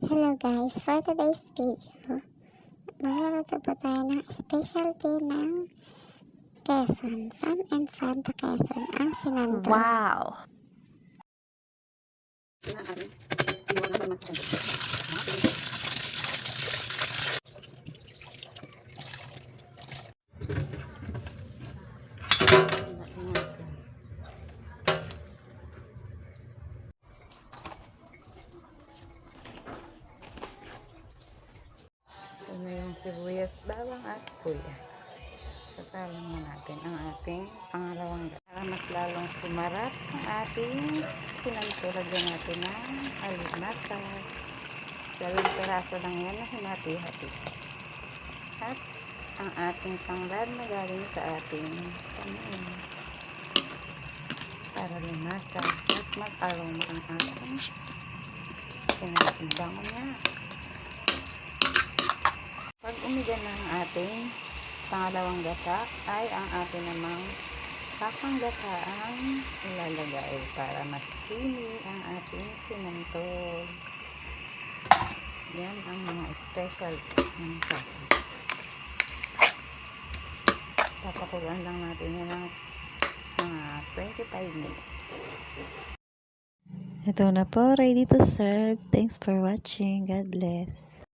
Hello guys, for today's video, magluluto po tayo ng specialty ng Quezon, from and from to Quezon, ang sinandok. Wow! Ito na yung sibuyas, bawang at kuya. Sasalang na natin ang ating pangalawang. Para mas lalong sumarap ang ating sinanto, lagyan natin ng alimasa. Dalawang peraso lang yan na hinati-hati. At ang ating panglad na galing sa ating tanim. Para lumasa at mag-aroma ang ating sinanto. Bango niya. Pag umigan na ang ating pangalawang gata, ay ang ating namang kapanggataang ilalagay para mas creamy ang ating sinantol. Yan ang mga special ng kaso. Papakulan lang natin yan ng mga 25 minutes. Ito na po, ready to serve. Thanks for watching. God bless.